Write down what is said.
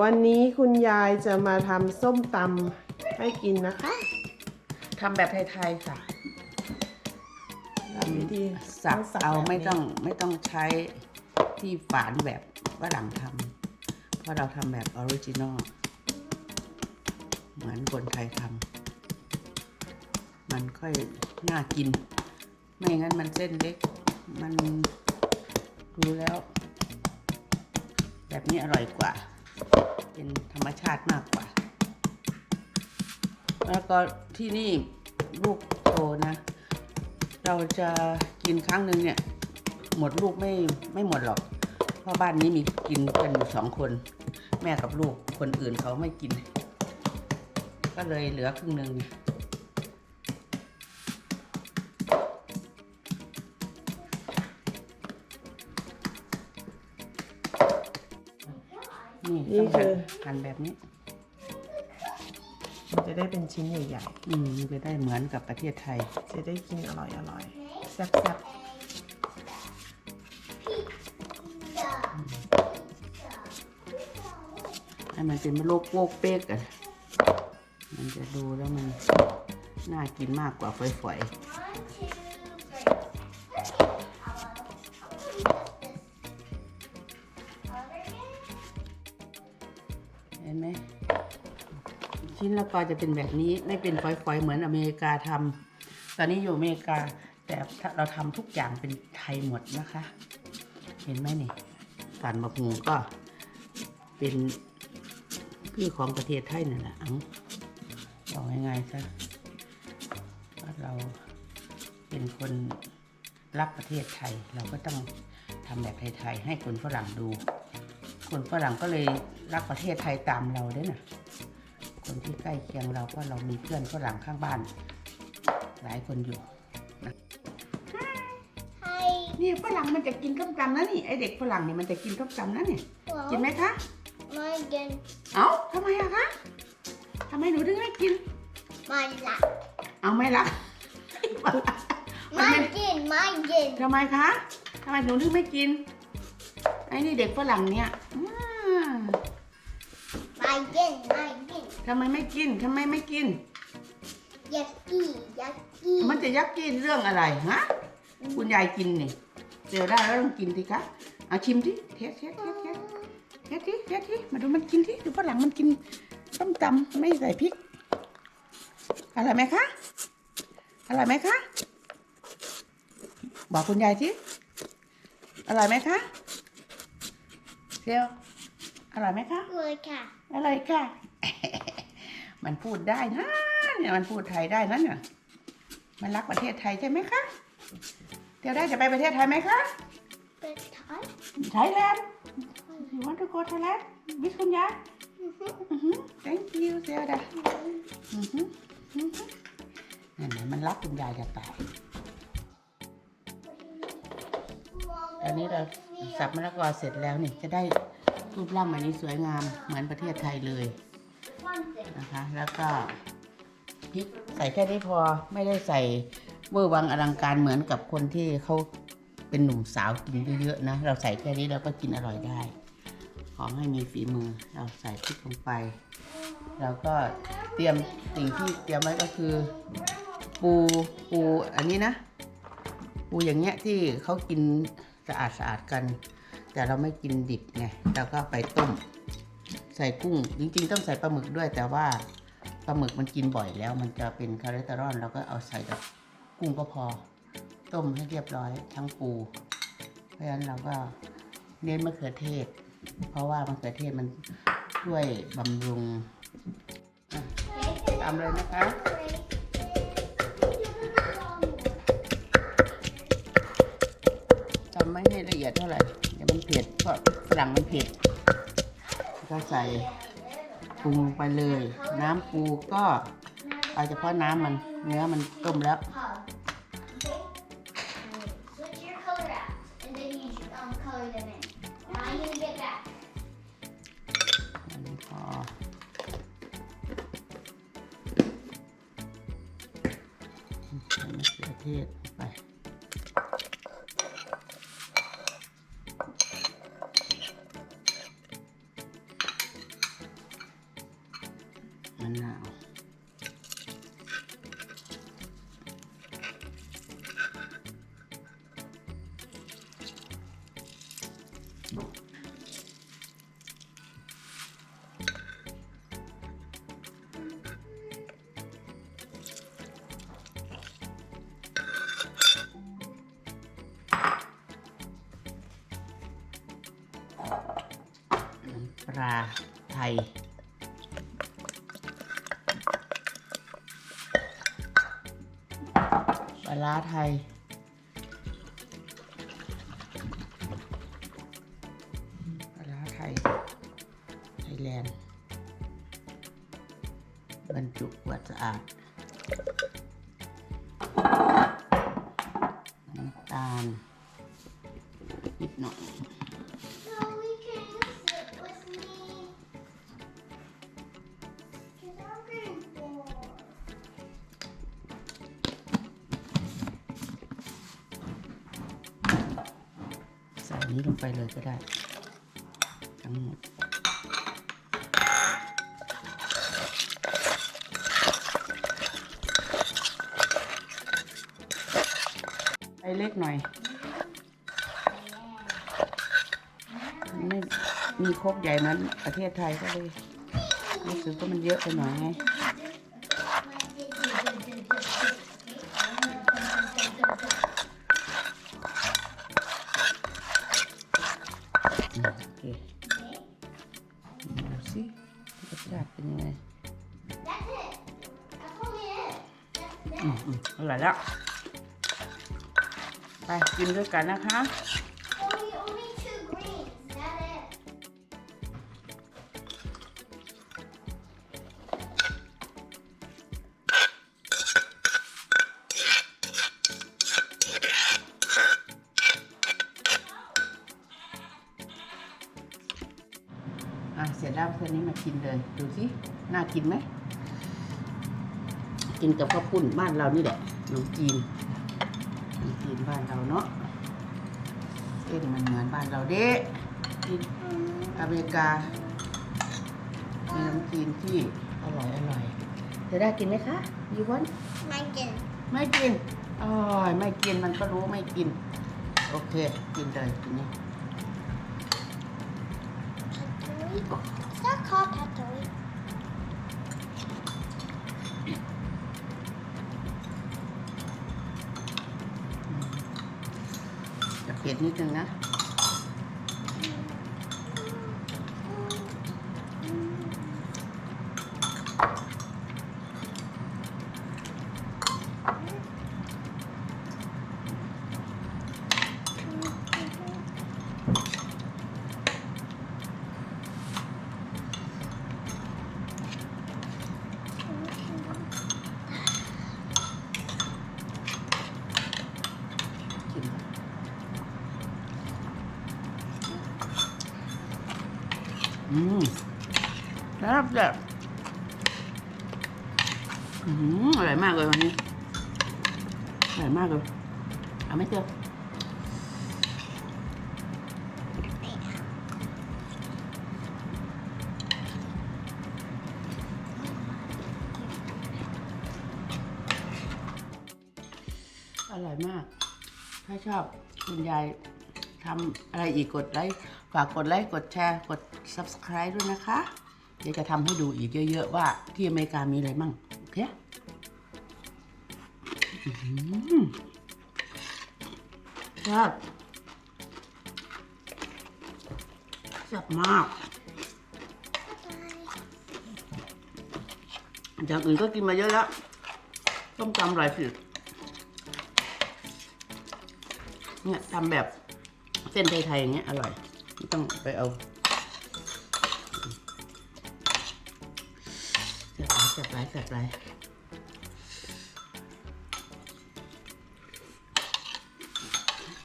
วันนี้คุณยายจะมาทำส้มตำให้กินนะคะทำแบบไทยๆค่ะวิธีสับสับเอาแบบนี้ไม่ต้องไม่ต้องใช้ที่ฝานแบบฝรั่งทำเพราะเราทำแบบออริจินอลเหมือนคนไทยทำมันค่อยน่ากิน ไม่งั้นมันเส้นเล็ก มันดูแล้ว แบบนี้อร่อยกว่า เป็นธรรมชาติมากกว่า แล้วก็ที่นี่ลูกโตนะ เราจะกินครั้งหนึ่งเนี่ย หมดลูกไม่ไม่หมดหรอก เพราะบ้านนี้มีกินกันอยู่สองคน แม่กับลูกคนอื่นเขาไม่กิน ก็เลยเหลือครึ่งหนึ่งเนี่ย นี่ต้องคือหั่นแบบนี้ มันจะได้เป็นชิ้นใหญ่อืมมันจะได้เหมือนกับประเทศไทย ๆ จะได้กินอร่อยอร่อยๆแซ่บให้มันเป็นโลกโวกเป๊กอะมันจะดูแล้วมันน่ากินมากกว่าฝอยๆ ห็นไหมชิ้นละกอจะเป็นแบบนี้ไม่เป็นฝอยๆ เหมือนอเมริกาทำตอนนี้อยู่อเมริกาแต่เราทำทุกอย่างเป็นไทยหมดนะคะ เห็นไหมนี่การมะฮูก็เป็นพืชของประเทศไทยนั่นแหละอังบอกง่ายๆซะว่าเราเป็นคนรักประเทศไทย เราก็ต้องทำแบบไทยๆให้คนฝรั่งดู คนฝรั่งก็เลยรักประเทศไทยตามเราด้วยนะคนที่ใกล้เคียงเราก็เรามีเพื่อนฝรั่งข้างบ้าน หลายคนอยู่นะนี่ฝรั่งมันจะกินต้มตำนะนี่ไอเด็กฝรั่งนี่มันจะกินต้มตำนะเนี่ยกินไหมคะไม่กินเอ้าทำไมอะคะทำไมหนูถึงไม่กินไม่ละเอาไม่ละมันไม่เป็นกินไม่กินทำไมคะทำไมหนูถึงไม่กิน ไอ้นี่เด็กฝรั่งเนี่ยอืมไม่กินไม่กินทำไมไม่กินทำไมไม่กิน ยักกี้ยักกี้มันจะยักกินเรื่องอะไรฮะคุณยายกินนี่เจอได้แล้วต้องกินสิคะเอาชิมดิเทสเทสเทสเทสเทสดิเทสดิมาดูมันกินดิดูฝรั่งมันกินต้มตำไม่ใส่พริกอร่อยไหมคะอร่อยไหมคะบอกคุณยายสิอร่อยไหมคะ เซียวอร่อยไหมคะเลยค่ะอร่อยค่ะ มันพูดได้นะเนี่ยมันพูดไทยได้นะเนี่ยมันรักประเทศไทยใช่ไหมคะเดี๋ยวได้จะไปประเทศไทยไหมคะเป็นไทยไทยแลนด์ you want to go Thailand with คุณยายอือหือ thank you เซลดาอือหืออือหือนั่นไงมันรักคุณยายจะตายตอนนี้เรา สับมะละกอเสร็จแล้วเนี่ยจะได้รูปร่างแบบนี้สวยงามเหมือนประเทศไทยเลยนะคะ แล้วก็พริกใส่แค่นี้พอไม่ได้ใส่เวอร์วังอลังการเหมือนกับคนที่เขาเป็นหนุ่มสาวกินเยอะๆนะ เราใส่แค่นี้เราก็กินอร่อยได้ ขอให้มีฝีมือเราใส่พริกลงไปแล้วก็เตรียมสิ่งที่เตรียมไว้ก็คือ ปูปูอันนี้นะ ปูอย่างเงี้ยที่เขากินสะอาดสะอาดๆกัน แต่เราไม่กินดิบไงเราก็ไปต้ม ใส่กุ้งจริงๆ ต้องใส่ปลาหมึกด้วย แต่ว่าปลาหมึกมันกินบ่อยแล้ว มันจะเป็นคอเลสเตอรอลเราก็เอาใส่กับกุ้งก็พอ ต้มให้เรียบร้อยทั้งปู เพราะฉะนั้นเราก็เน้นมะเขือเทศ เพราะว่ามะเขือเทศมันช่วยบำรุงตามเลยนะคะ ให้ละเอียดเท่าไหร่เดี๋ยวมันเผ็ดเพราะฝรั่งมันเผ็ดก็ใส่ปรุงลงไปเลย น้ำปูก็เอาเฉพาะน้ำมันเนื้อมันต้มแล้วมะเขือเทศไป ปลาไทย ปลาไทย ปลาร้าไทย ไทยแลนด์บรรจุขวดสะอาดน้ำตาลนิดหน่อย นี้ลงไปเลยก็ได้ ทั้งหมดไปเล็กหน่อยไม่มีโคกใหญ่เหมือนประเทศไทยก็เลยรู้สึกว่ามันเยอะไปหน่อยไง อร่อยแล้ว ไปกินด้วยกันนะคะ Only, only two greens. That it. อะเสร็จแล้วเพื่อนนี้มากินเลย ดูสิ น่ากินไหม กินกับข้าวปุ้นบ้านเรานี่แหละขนมจีนขนมจีนบ้านเราเนาะเส้นมันเหมือนบ้านเราเด้ที่อเมริกามีขนมจีนที่อร่อยอร่อยจะได้กินไหมคะยูวัน Mine ไม่กินอร่อยไม่กินมันก็รู้ไม่กิน โอเค กินเลยทีนี้ Is that called tatooine? จะ เผ็ดนิดนึงนะ อืมแล้วแบบอืมอร่อยมากเลยวันนี้อร่อยมากเลยเอาไม่เจออร่อยมาก ถ้าชอบคุณยายทำอะไรอีกกดไลค์ ฝากกดไลค์ กดแชร์ กด subscribe ด้วยนะคะ เดี๋ยวจะทำให้ดูอีกเยอะๆว่าที่อเมริกามีอะไรมั่ง โอเคอื้อหือแซ่บแซ่บมากอย่างอื่นก็กินมาเยอะแล้ว ต้มตำอร่อยสุดเนี่ยทำแบบเส้นไทยๆอย่างเงี้ยอร่อย ต้องไปเอาเสียบไรเสียบไรเสียบไร